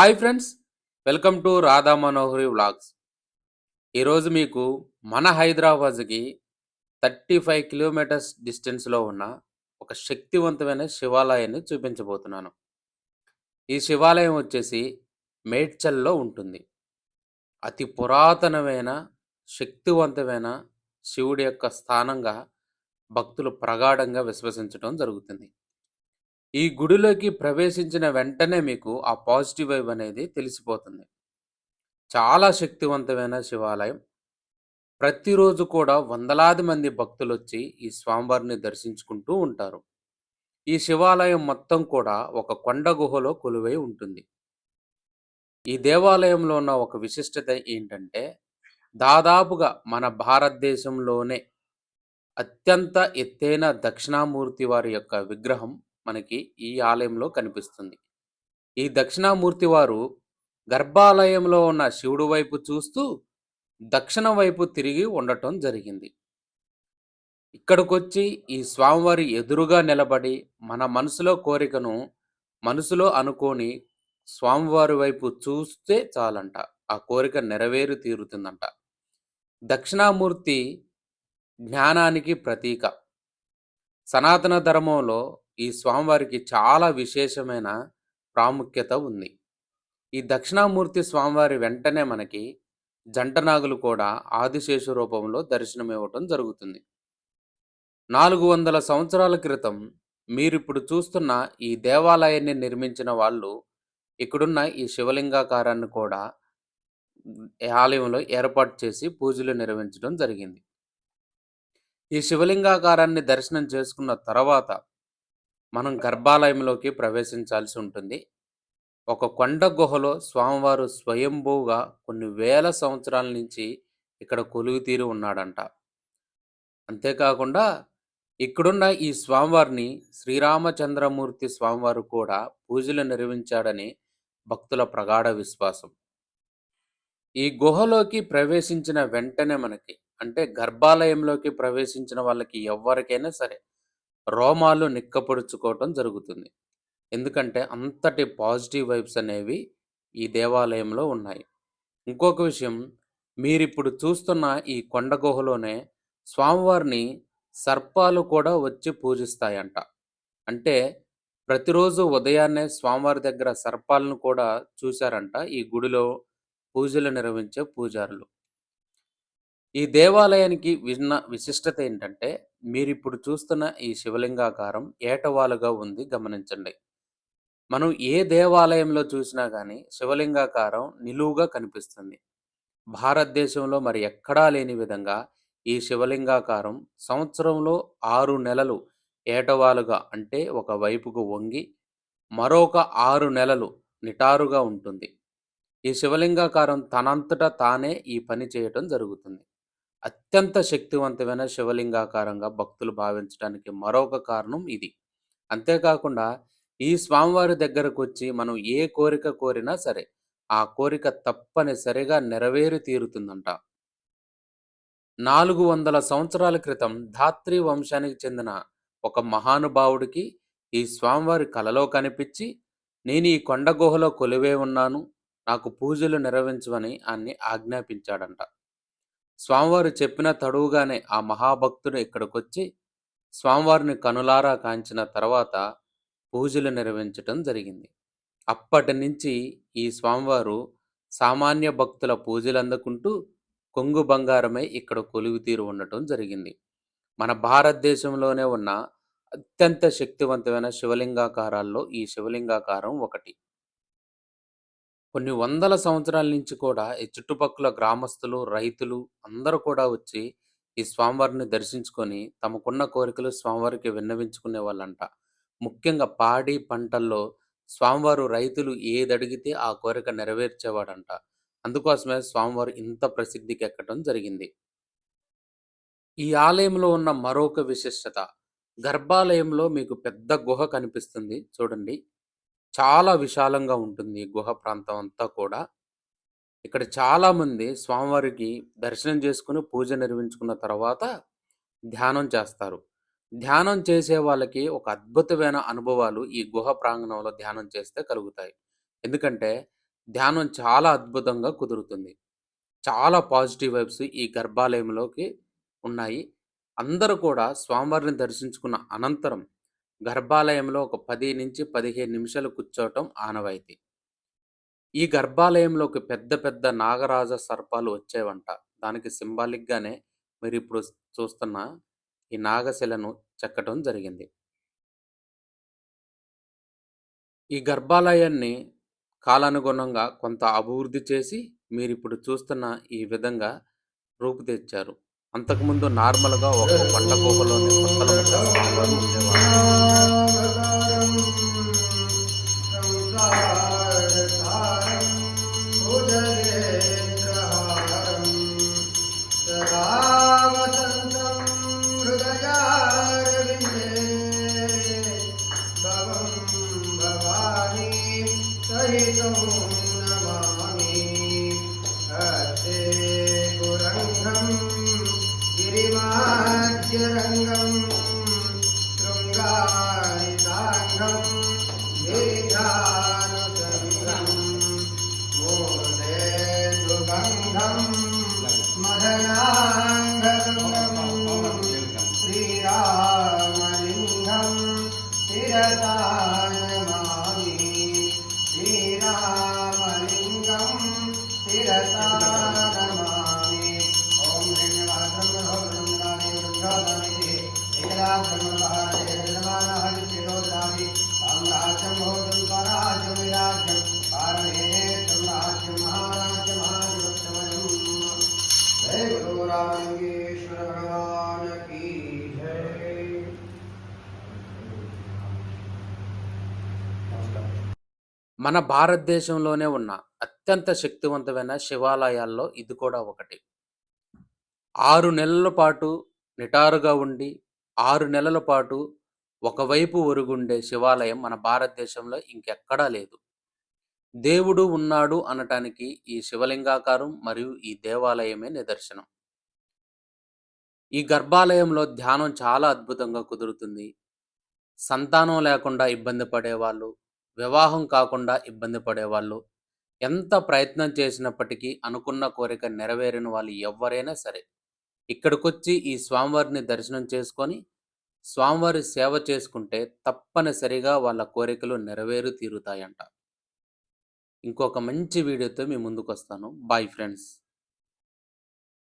Hi friends welcome to Radha Manohari vlogs. ఈరోజు మీకు మన హైదరాబాద్కి థర్టీ ఫైవ్ కిలోమీటర్స్ డిస్టెన్స్లో ఉన్న ఒక శక్తివంతమైన శివాలయాన్ని చూపించబోతున్నాను. ఈ శివాలయం వచ్చేసి మేడ్చల్లో ఉంటుంది. అతి పురాతనమైన శక్తివంతమైన శివుడి యొక్క స్థానంగా భక్తులు ప్రగాఢంగా విశ్వసించడం జరుగుతుంది. ఈ గుడిలోకి ప్రవేశించిన వెంటనే మీకు ఆ పాజిటివ్ వైబ్ అనేది తెలిసిపోతుంది. చాలా శక్తివంతమైన శివాలయం. ప్రతిరోజు కూడా వందలాది మంది భక్తులు వచ్చి ఈ స్వామివారిని దర్శించుకుంటూ ఉంటారు. ఈ శివాలయం మొత్తం కూడా ఒక కొండ గుహలో కొలువై ఉంటుంది. ఈ దేవాలయంలో ఉన్న ఒక విశిష్టత ఏంటంటే దాదాపుగా మన భారతదేశంలోనే అత్యంత ఎత్తైన దక్షిణామూర్తి వారి యొక్క విగ్రహం మనకి ఈ ఆలయంలో కనిపిస్తుంది. ఈ దక్షిణామూర్తి వారు గర్భాలయంలో ఉన్న శివుడు వైపు చూస్తూ దక్షిణ వైపు తిరిగి ఉండటం జరిగింది. ఇక్కడికొచ్చి ఈ స్వామివారి ఎదురుగా నిలబడి మన మనసులో కోరికను మనసులో అనుకోని స్వామివారి వైపు చూస్తే చాలంట. ఆ కోరిక నెరవేరు తీరుతుందంట. దక్షిణామూర్తి జ్ఞానానికి ప్రతీక. సనాతన ధర్మంలో ఈ స్వామివారికి చాలా విశేషమైన ప్రాముఖ్యత ఉంది. ఈ దక్షిణామూర్తి స్వామివారి వెంటనే మనకి జంటనాగులు కూడా ఆదిశేష రూపంలో దర్శనమివ్వటం జరుగుతుంది. నాలుగు వందల సంవత్సరాల క్రితం మీరిప్పుడు చూస్తున్న ఈ దేవాలయాన్ని నిర్మించిన వాళ్ళు ఇక్కడున్న ఈ శివలింగాకారాన్ని కూడా ఆలయంలో ఏర్పాటు చేసి పూజలు నిర్వహించడం జరిగింది. ఈ శివలింగాకారాన్ని దర్శనం చేసుకున్న తర్వాత మనం గర్భాలయంలోకి ప్రవేశించాల్సి ఉంటుంది. ఒక కొండ గుహలో స్వామివారు స్వయంభూగా కొన్ని వేల సంవత్సరాల నుంచి ఇక్కడ కొలువు తీరి ఉన్నాడంట. అంతేకాకుండా ఇక్కడున్న ఈ స్వామివారిని శ్రీరామచంద్రమూర్తి స్వామివారు కూడా పూజలు నిర్వహించాడని భక్తుల ప్రగాఢ విశ్వాసం. ఈ గుహలోకి ప్రవేశించిన వెంటనే మనకి అంటే గర్భాలయంలోకి ప్రవేశించిన వాళ్ళకి ఎవరికైనా సరే రోమాలు నిక్కపొడుచుకోవటం జరుగుతుంది. ఎందుకంటే అంతటి పాజిటివ్ వైబ్స్ అనేవి ఈ దేవాలయంలో ఉన్నాయి. ఇంకొక విషయం మీరిప్పుడు చూస్తున్న ఈ కొండ గుహలోనే స్వామివారిని సర్పాలు కూడా వచ్చి పూజిస్తాయంట. అంటే ప్రతిరోజు ఉదయాన్నే స్వామివారి దగ్గర సర్పాలను కూడా చూశారంట ఈ గుడిలో పూజలు నిర్వహించే పూజారులు. ఈ దేవాలయానికి విన్న విశిష్టత ఏంటంటే మీరు ఇప్పుడు చూస్తున్న ఈ శివలింగాకారం ఏటవాలుగా ఉంది గమనించండి. మనం ఏ దేవాలయంలో చూసినా కానీ శివలింగాకారం నిలువుగా కనిపిస్తుంది. భారతదేశంలో మరి ఎక్కడా లేని విధంగా ఈ శివలింగాకారం సంవత్సరంలో ఆరు నెలలు ఏటవాలుగా అంటే ఒక వైపుకు వంగి మరొక ఆరు నెలలు నిటారుగా ఉంటుంది. ఈ శివలింగాకారం తనంతటా తానే ఈ పని చేయటం జరుగుతుంది. అత్యంత శక్తివంతమైన శివలింగాకారంగా భక్తులు భావించడానికి మరొక కారణం ఇది. అంతేకాకుండా ఈ స్వామివారి దగ్గరకు వచ్చి మనం ఏ కోరిక కోరినా సరే ఆ కోరిక తప్పనిసరిగా నెరవేరి తీరుతుందంట. నాలుగు వందల సంవత్సరాల క్రితం ధాత్రి వంశానికి చెందిన ఒక మహానుభావుడికి ఈ స్వామివారి కలలో కనిపించి నేను ఈ కొండ గుహలో కొలివే ఉన్నాను నాకు పూజలు నిర్వహించమని ఆయన్ని ఆజ్ఞాపించాడంట. స్వామివారు చెప్పిన తడువుగానే ఆ మహాభక్తుడు ఇక్కడికొచ్చి స్వామివారిని కనులారా కాంచిన తర్వాత పూజలు నిర్వహించటం జరిగింది. అప్పటి నుంచి ఈ స్వామివారు సామాన్య భక్తుల పూజలు అందుకుంటూ కొంగు బంగారమై ఇక్కడ కొలువు తీరు ఉండటం జరిగింది. మన భారతదేశంలోనే ఉన్న అత్యంత శక్తివంతమైన శివలింగాకారాల్లో ఈ శివలింగాకారం ఒకటి. కొన్ని వందల సంవత్సరాల నుంచి కూడా ఈ చుట్టుపక్కల గ్రామస్తులు రైతులు అందరూ కూడా వచ్చి ఈ స్వామివారిని దర్శించుకొని తమకున్న కోరికలు స్వామివారికి విన్నవించుకునే వాళ్ళంట. ముఖ్యంగా పాడి పంటల్లో స్వామివారు రైతులు ఏది అడిగితే ఆ కోరిక నెరవేర్చేవాడంట. అందుకోసమే స్వామివారు ఇంత ప్రసిద్ధికి ఎక్కడం జరిగింది. ఈ ఆలయంలో ఉన్న మరొక విశిష్టత గర్భాలయంలో మీకు పెద్ద గుహ కనిపిస్తుంది. చూడండి. చాలా విశాలంగా ఉంటుంది గుహ ప్రాంతం అంతా కూడా ఇక్కడ చాలామంది స్వామివారికి దర్శనం చేసుకుని పూజ నిర్వహించుకున్న తర్వాత ధ్యానం చేస్తారు ధ్యానం చేసే వాళ్ళకి ఒక అద్భుతమైన అనుభవాలు ఈ గుహ ప్రాంగణంలో ధ్యానం చేస్తే కలుగుతాయి ఎందుకంటే ధ్యానం చాలా అద్భుతంగా కుదురుతుంది. చాలా పాజిటివ్ వైబ్స్ ఈ గర్భాలయంలోకి ఉన్నాయి. అందరూ కూడా స్వామివారిని దర్శించుకున్న అనంతరం గర్భాలయంలో ఒక 10-15 నిమిషాలు కూర్చోవటం ఆనవాయితీ. ఈ గర్భాలయంలోకి పెద్ద పెద్ద నాగరాజ సర్పాలు వచ్చేవంట. దానికి సింబాలిక్‌గానే మీరిప్పుడు చూస్తున్న ఈ నాగశిలను చెక్కటం జరిగింది. ఈ గర్భాలయాన్ని కాలానుగుణంగా కొంత అభివృద్ధి చేసి మీరిప్పుడు చూస్తున్న ఈ విధంగా రూపుదిద్దారు. అంతకుముందు నార్మల్‌గా ఒక పంట గుహలోనే పుట్టలమట్ట స్వామివారు ఉండేవారు. tierra, un gran మన భారతదేశంలోనే ఉన్న అత్యంత శక్తివంతమైన శివాలయాల్లో ఇది కూడా ఒకటి. ఆరు నెలల పాటు నిటారుగా ఉండి, ఆరు నెలల పాటు ఒకవైపు ఒరుగుండే శివాలయం మన భారతదేశంలో ఇంకెక్కడా లేదు. దేవుడు ఉన్నాడు అనటానికి ఈ శివలింగాకారం మరియు ఈ దేవాలయమే నిదర్శనం. ఈ గర్భాలయంలో ధ్యానం చాలా అద్భుతంగా కుదురుతుంది. సంతానం లేకుండా ఇబ్బంది పడేవాళ్ళు, వివాహం కాకుండా ఇబ్బంది పడేవాళ్ళు, ఎంత ప్రయత్నం చేసినప్పటికీ అనుకున్న కోరిక నెరవేరిన వాళ్ళు ఎవరైనా సరే, ఇక్కడికొచ్చి ఈ స్వామివారిని దర్శనం చేసుకొని, స్వామివారి సేవ చేసుకుంటే తప్పనిసరిగా వాళ్ళ కోరికలు నెరవేరు తీరుతాయంట. ఇంకొక మంచి వీడియోతో మీ ముందుకు వస్తాను బాయ్ ఫ్రెండ్స్.